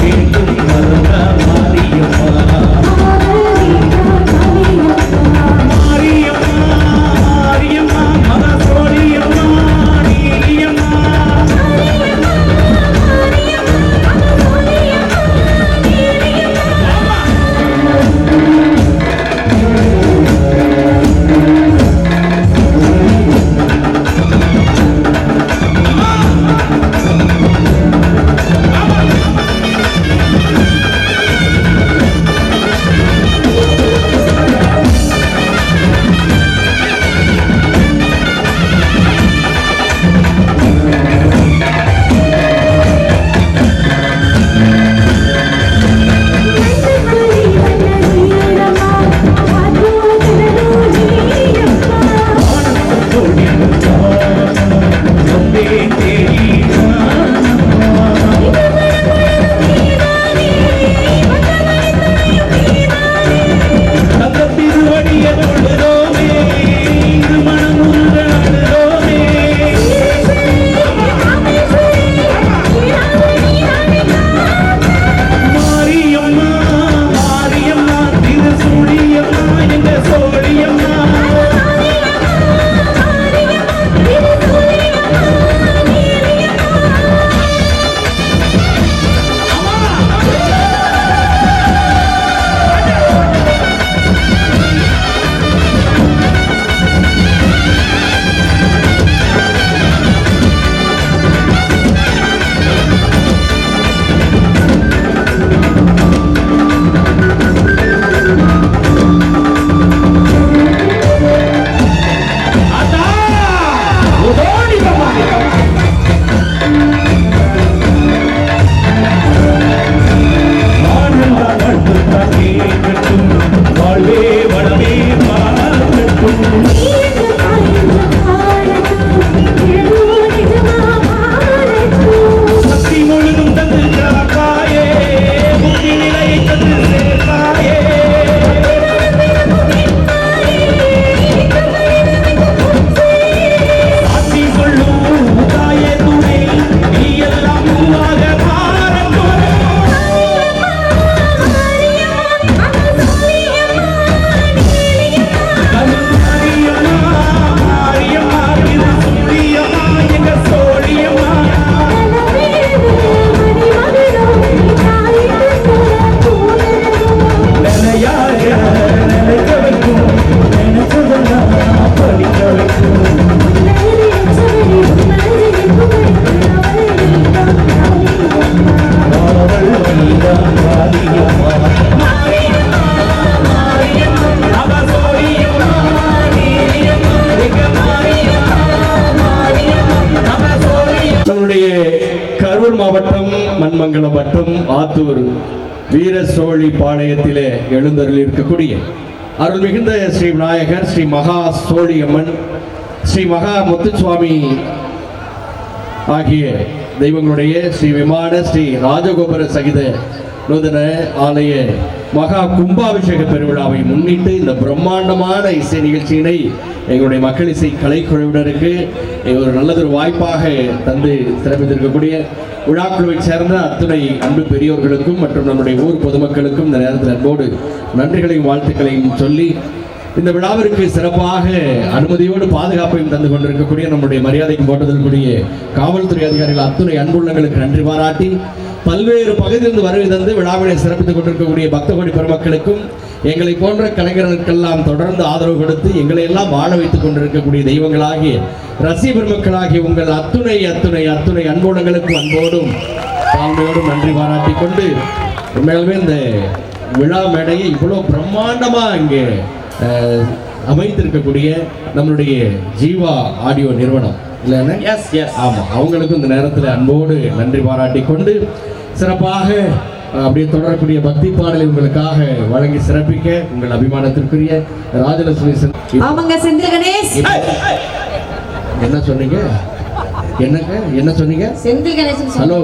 வேண்டும் ஆத்தூர் வீர சோழி பாளையத்திலே எழுந்தருள் இருக்கக்கூடிய அருள் மிகுந்த ஸ்ரீ விநாயகர் ஸ்ரீ மகா சோழியம்மன் ஸ்ரீ மகா முத்துசுவாமி ஆகிய தெய்வங்களுடைய ஸ்ரீ விமான ஸ்ரீ ராஜகோபுர சகித நூதன ஆலய மகா கும்பாபிஷேக பெருவிழாவை முன்னிட்டு இந்த பிரம்மாண்டமான இசை நிகழ்ச்சியினை எங்களுடைய மக்கள் இசை கலைக்குழுவினருக்கு ஒரு நல்லதொரு வாய்ப்பாக தந்து சிறப்பித்திருக்கக்கூடிய விழாக்குழுவை சேர்ந்த அத்துணை அன்பு பெரியோர்களுக்கும் மற்றும் நம்முடைய ஊர் பொதுமக்களுக்கும் இந்த நேரத்தில் அன்போடு நன்றிகளையும் வாழ்த்துக்களையும் சொல்லி இந்த விழாவிற்கு சிறப்பாக அனுமதியோடு பாதுகாப்பையும் தந்து கொண்டிருக்கக்கூடிய நம்முடைய மரியாதைக்கு போட்டதற்குரிய காவல்துறை அதிகாரிகள் அத்துணை அன்புள்ளங்களுக்கு நன்றி பாராட்டி பல்வேறு பகுதியிலிருந்து வருகை தந்து விழாவினை சிறப்பித்துக் கொண்டிருக்கக்கூடிய பக்தகோடி பெருமக்களுக்கும் எங்களை போன்ற கலைஞர்களுக்கெல்லாம் தொடர்ந்து ஆதரவு கொடுத்து எங்களை எல்லாம் வாழ வைத்துக் கொண்டிருக்கக்கூடிய தெய்வங்களாகிய ரசிக பெருமக்களாகிய உங்கள் அத்துணை அத்துணை அத்துணை அன்புள்ளங்களுக்கும் அன்போடும் தாழ்மையோடும் நன்றி பாராட்டி கொண்டு உண்மையாலுமே இந்த விழா மேடையை இவ்வளோ பிரம்மாண்டமா இங்கே அமைத்திருக்கக்கூடிய நம்மளுடைய ஜீவா ஆடியோ நிறுவனம். இல்லைன்னா? எஸ் எஸ் ஆமா அவங்களுக்கும் இந்த நேரத்தில் அன்போடு நன்றி பாராட்டி கொண்டு சிறப்பாக அப்படியே தொடரக்கூடிய பக்தி பாடலை உங்களுக்காக வழங்கி சிறப்பிக்க உங்கள் அபிமானத்திற்குரிய ராஜலட்சுமி ஆமாங்க செந்தில் கணேஷ். என்ன சொன்னீங்க? என்னங்க? என்ன சொன்னீங்க? செந்தில் கணேசன் ஹலோ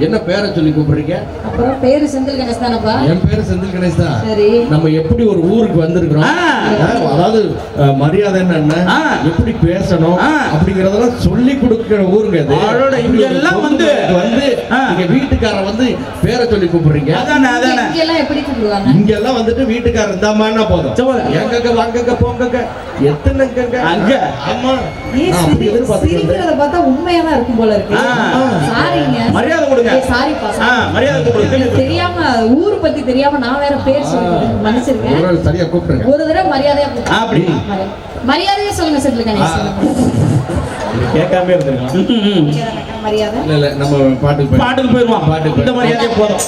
என்ன பேரை சொல்லி கூப்பிடுறீங்க? அப்புறம் பேரு செந்தில் கணேஷ் தானப்பா? என் பேரு செந்தில் கணேஷ் தான். சரி. நம்ம எப்படி ஒரு ஊருக்கு வந்திருக்கிறோம்? அதாவது மரியாதை என்ன ஆ. எப்படி பேசணும். அப்படிங்கறதெல்லாம் சொல்லி கொடுக்கிற ஊருங்க இது. அடோட, இங்க எல்லாம் வந்து- வந்து ஆ. நீங்க வீட்டுக்காரன் வந்து பேரை சொல்லி கூப்பிடுறீங்க. அதானே அதானே. இங்க எல்லாம் எப்படி கூப்பிடுவாங்க? இங்க எல்லாம் வந்துட்டு வீட்டுக்காரர் இருந்தாமான்னா போதும். எங்கங்க வாங்கங்க போங்கங்க. எத்தனைங்க அங்க. ஆமா. ஏய், நான் அப்படி. சிரிக்கிறத பார்த்தா உண்மையா தான் இருக்கும் போல இருக்கு. சாரிங்க மரியாதை கொடுங்க. சாரிப்பா மரியாதை கொடுங்க. தெரியாம ஊரு பத்தி தெரியாம நான் வேற பேர் சொல்லிட்டேன் மன்னிச்சிருக்கேன் சரியா கூப்பிடுங்க ஒரு தடவை மரியாதையா கூப்பிடு. அப்படி. மரியாதை. மரியாதையா சொல்லுங்க செந்தில் கணேஷ் கேட்காம இருந்திருக்கலாம். மரியாதை இல்ல இல்ல நம்ம பாட்டுக்கு பாட்டுக்கு போயிருவான் பாட்டுக்கு இந்த மரியாதையே போதும்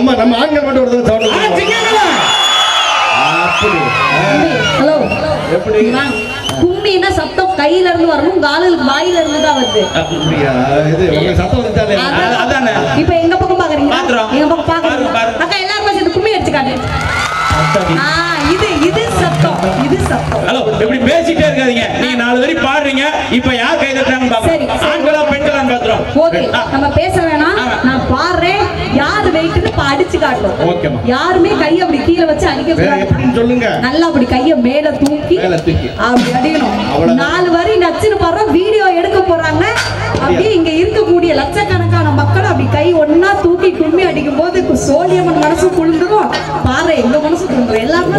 நம்ம நம்ம ஆண்கள் மட்டும் ஒரு தடவை ஹலோ. எப்படி? கும்மினா சத்தம் கையில இருந்து வரணும் காலுக்கு வாயில இருந்து தான் வருது. இது சத்தம் வந்தாலே அதானே. இப்போ எங்க பக்கம் பாக்குறீங்க எங்க பக்கம் பாக்குறீங்க அக்கா எல்லாரும் சேர்ந்து கும்மி அடிச்சுக்காங்க இது இது சத்தம். இது சத்தம். ஹலோ இப்படி பேசிட்டே இருக்காதீங்க. நீங்க நாலு வரி பாடுறீங்க. இப்போ யார் கை தட்டுறாங்கன்னு பாப்போம் ஆண்களா பெண்களான்னு பாத்துறோம் நம்ம பேச வேணாம். நான் பா அடிச்சு ஓகேம்மா. யாருமே கைய அப்படி கீழே வச்சு அடிக்க சொல்லுங்க. நல்லா அப்படி கைய மேல தூக்கி. அப்படி அடிக்கணும். நாலு வரி நச்சுன்னு பாடுறோம் வீடியோ எடுக்க போறாங்க. அப்படியே இங்க இருக்கக்கூடிய லட்சக்கணக்கான மக்கள் அப்படி கை ஒண்ணா தூக்கி கும்மி அடிக்கும் போது சோழியம்மன் மனசு குளிர்ந்துரும். பாரு எங்க மனசு குளிர்ந்துரும். எல்லாருமே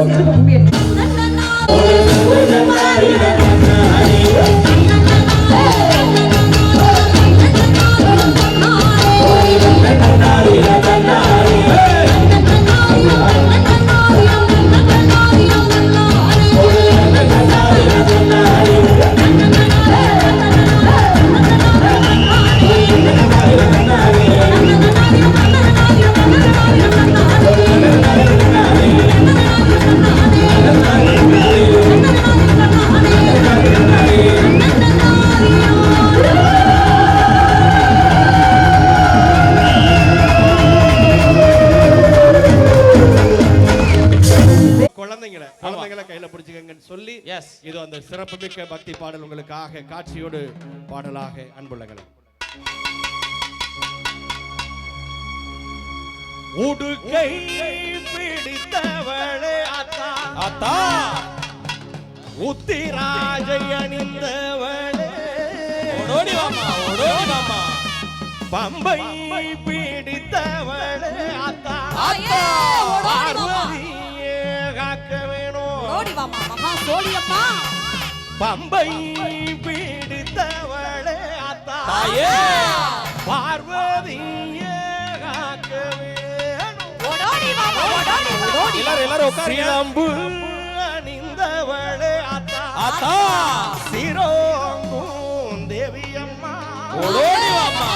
Yes. இது அந்த சிறப்புமிக்க பக்தி பாடல் உங்களுக்காக காட்சியோடு பாடலாக அன்புள்ளங்களை. உடுக்கை பிடித்தவளே அத்தா. அத்தா. உத்திராஜை அணிந்தவளே ஓடோடி வாமா ஓடோடி வாமா பம்பை பிடித்தவளே அத்தா. அத்தா. பார்வதியே காக்க வேணும் பம்பை பிடித்தவளே அத்தா. பார்வதியே எல்லாரும் எல்லாரும் உட்காருங்க. சிலம்பு அணிந்தவளே அத்தா. அத்தா. சிரோங்கும் தேவி அம்மா ஓடோடி வாமா.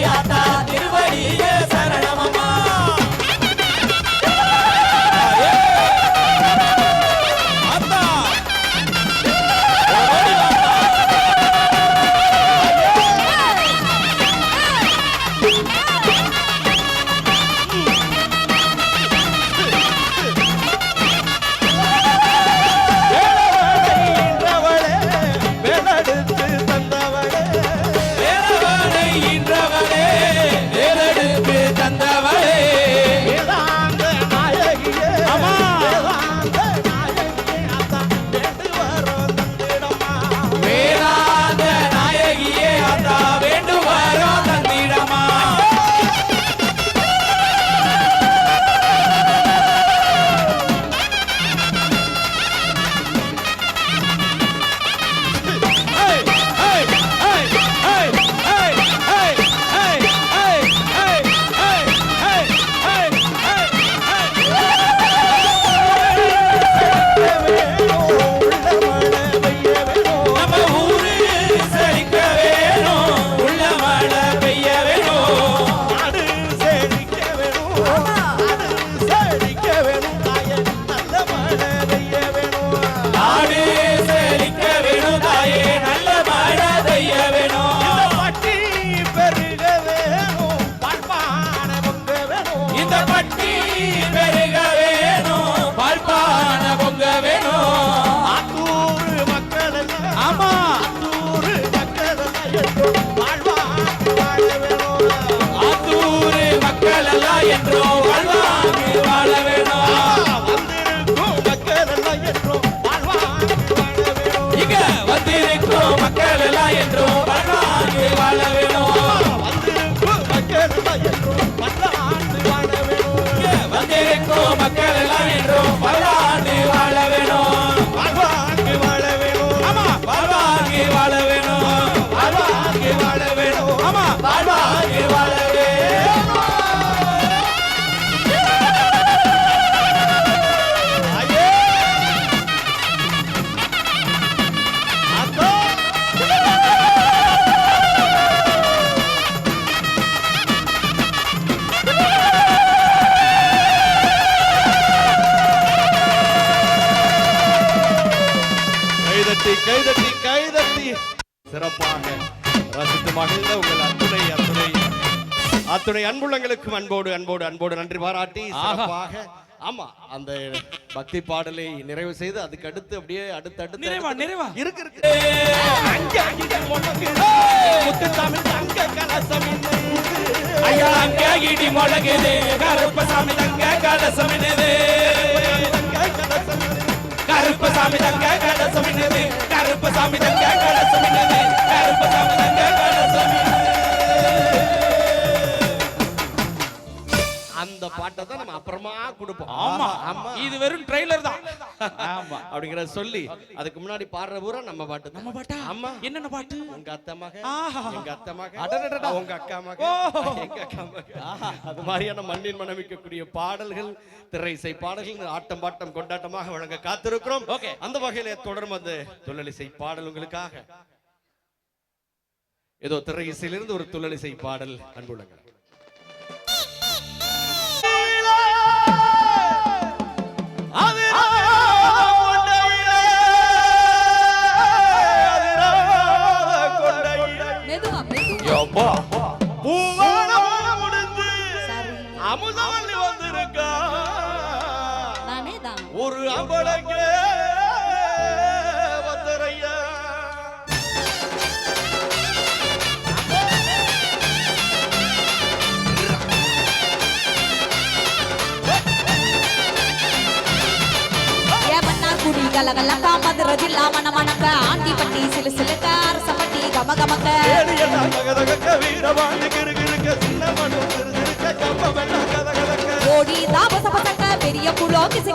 Maria. బోధపట్టి పెరిగ அத்துணை அன்புள்ளங்களுக்கும் அன்போடு அன்போடு அன்போடு நன்றி பாராட்டி சிறப்பாக ஆமா அந்த பக்தி பாடலை நிறைவு செய்து அதுக்கு அடுத்து அப்படியே அடுத்து அடுத்து நிறைவா, நிறைவா? இருக்கு இருக்கு அங்க அங்க முழங்குது. முத்துசாமி தங்க கலசம். ஐயா அங்க இடி முழங்குது கருப்பசாமி தங்க கலசம். கருப்பசாமி தங்க கலசம் கருப்பசாமி தங்க பாட்டை தான் நம்ம அப்புறமா கொடுப்போம். ஆமா. ஆமா. இது வெறும் ட்ரெய்லர் தான். ஆமா. அப்படிங்கிற சொல்லி அதுக்கு முன்னாடி பாடுற பூரா நம்ம பாட்டு. நம்ம பாட்டா? ஆமா. என்னென்ன பாட்டு? உங்க அத்தை மக. எங்க அத்தை மக அடடடடா. உங்க அக்கா மக. எங்க அக்கா மக. அது மாதிரியான மண்ணின் மனமிக்கக்கூடிய பாடல்கள் திரை இசை பாடல்கள் ஆட்டம் பாட்டம் கொண்டாட்டமாக வழங்க காத்திருக்கிறோம். அந்த வகையில தொடரும் அந்த தொழிலிசை பாடல் உங்களுக்காக. ஏதோ திரை இசையிலிருந்து ஒரு துள்ளலிசை பாடல் அன்புள்ளங்கள். அப்பா. ஒரு அம்பளக்கே வந்தரையா குடி கலகலக்கா மதுரை ஜில்லா மணமணக்க ஆண்டி பட்டி சிலு சிலுக்க அரச பட்டி வீரவாண்டி கிறுகிறுக்க சின்ன மனு சிறுசிறுக்க கப்ப வெள்ள கதகதக்க ஓடி தாபச பசக்க பெரிய புலோ கிசு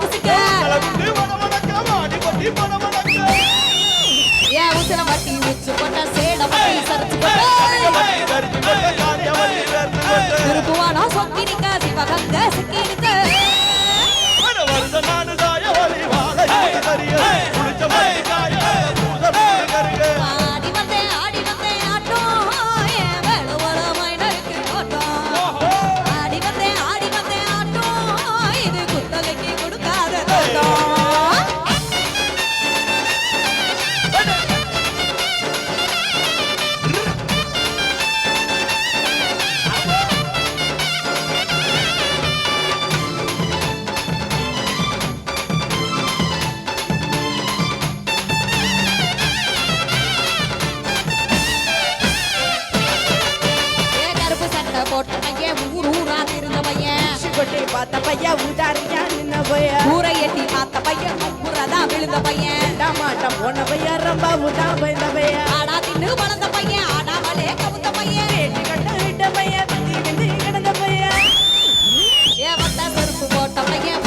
பார்த்த பையன் உதாரியா நின்ன பையன் ஊரை எட்டி பார்த்த பையன் ஊரதான் விழுந்த பையன் மாட்டம் போன பையன் ரொம்ப உதா பயந்த பையன் ஆடா தின்னு வளர்ந்த பையன் ஆடாமலே கவுத்த பையன் வேட்டி கட்ட விட்ட பையன் விந்தி விந்தி கிடந்த பையன் ஏவத்த செருப்பு போட்ட பையன்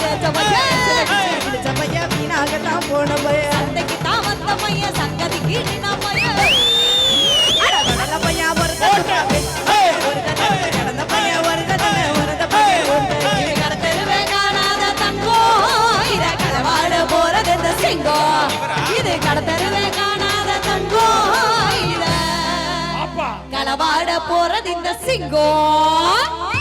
தேய்ச்ச பையன் பிடிச்ச பையன் வீணாகத்தான் போன பையன் சந்தைக்கு தான் வந்த பையன் சங்கதிக்கு களவாட போறது இந்த சிங்கம்.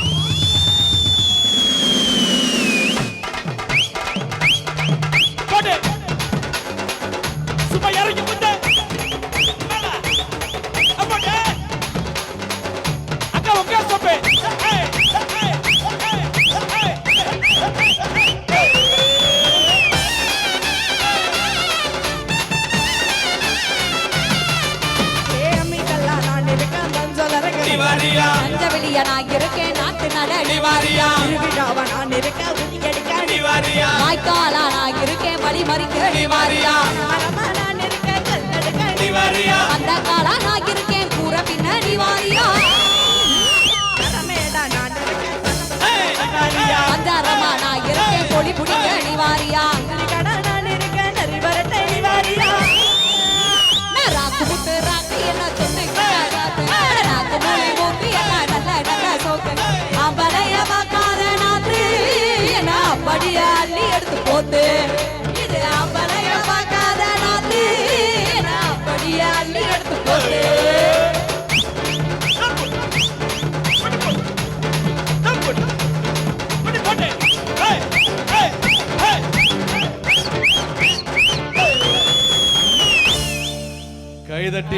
அடிவாரியா? இருவிழாவ நான் இருக்க உரி எடுக்க அடிவாரியா? வாய்க்காலா நான் இருக்கேன் வழி மறிக்க அடிவாரியா? நான் இருக்க கல்லெடுக்க அடிவாரியா? அந்த காலா இருக்கேன் பொடி பிடிக்க அடிவாரியா? തട്ടി